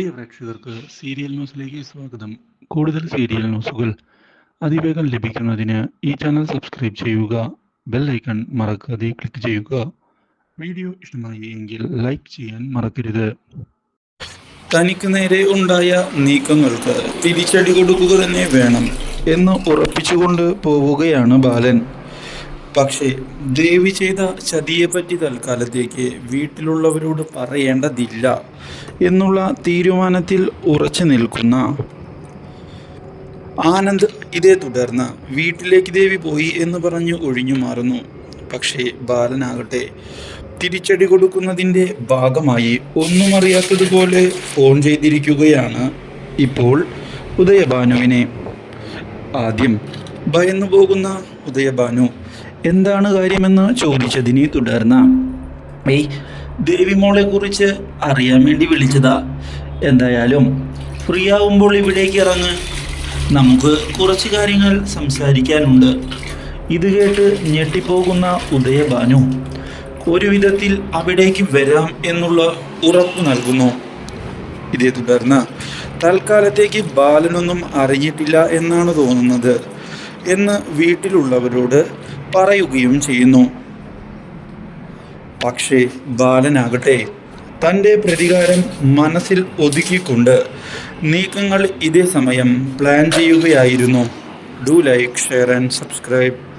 പ്രിയ പ്രേക്ഷകർക്ക് സീരിയൽ ന്യൂസിലേക്ക് സ്വാഗതം. കൂടുതൽ സീരിയൽ ന്യൂസുകൾ അതിവേഗം ലഭിക്കുന്നതിന് ഈ ചാനൽ സബ്സ്ക്രൈബ് ചെയ്യുക ബെൽ ഐക്കൺ മറക്കാതെ ക്ലിക്ക് ചെയ്യുക. വീഡിയോ ഇഷ്ടമായി എങ്കിൽ ലൈക്ക് ചെയ്യാൻ മറക്കരുത്. തനിക്ക് നേരെ ഉണ്ടായ നീക്കങ്ങൾക്ക് തിരിച്ചടി കൊടുക്കുക തന്നെ വേണം എന്ന് ഉറപ്പിച്ചുകൊണ്ട് പോവുകയാണ് ബാലൻ. പക്ഷേ ദേവി ചെയ്ത ചതിയെപ്പറ്റി തൽക്കാലത്തേക്ക് വീട്ടിലുള്ളവരോട് പറയേണ്ടതില്ല എന്നുള്ള തീരുമാനത്തിൽ ഉറച്ചു നിൽക്കുന്ന ആനന്ദ് ഇതേ തുടർന്ന് വീട്ടിലേക്ക് ദേവി പോയി എന്ന് പറഞ്ഞ് ഒഴിഞ്ഞു മാറുന്നു. പക്ഷേ ബാലനാകട്ടെ തിരിച്ചടി കൊടുക്കുന്നതിന്റെ ഭാഗമായി ഒന്നും അറിയാത്തതുപോലെ ഫോൺ ചെയ്തിരിക്കുകയാണ് ഇപ്പോൾ ഉദയഭാനുവിനെ. ആദ്യം ഭയന്നു പോകുന്ന ഉദയഭാനു. എന്താണ് കാര്യമെന്ന് ചോദിച്ചതിനെ തുടർന്ന് ഏയ് ദേവിമോളെ കുറിച്ച് അറിയാൻ വേണ്ടി വിളിച്ചതാ. എന്തായാലും ഫ്രീ ആവുമ്പോൾ ഇവിടേക്ക് ഇറങ്ങ്. നമുക്ക് കുറച്ച് കാര്യങ്ങൾ സംസാരിക്കാനുണ്ട്. ഇത് കേട്ട് ഞെട്ടിപ്പോകുന്ന ഉദയഭാനു ഒരു വിധത്തിൽ അവിടേക്ക് വരാം എന്നുള്ള ഉറപ്പ് നൽകുന്നു. ഇതേ തുടർന്ന് തൽക്കാലത്തേക്ക് ബാലനൊന്നും അറിഞ്ഞിട്ടില്ല എന്നാണ് തോന്നുന്നത്. എന്ന് വീട്ടിലുള്ളവരോട് പറയുകയും ചെയ്യുന്നു. പക്ഷേ ബാലനാകട്ടെ തന്റെ പ്രതികാരം മനസ്സിൽ ഒതുക്കിക്കൊണ്ട് നീക്കങ്ങൾ ഇതേ സമയം പ്ലാൻ ചെയ്യുകയായിരുന്നു. Do like share and subscribe.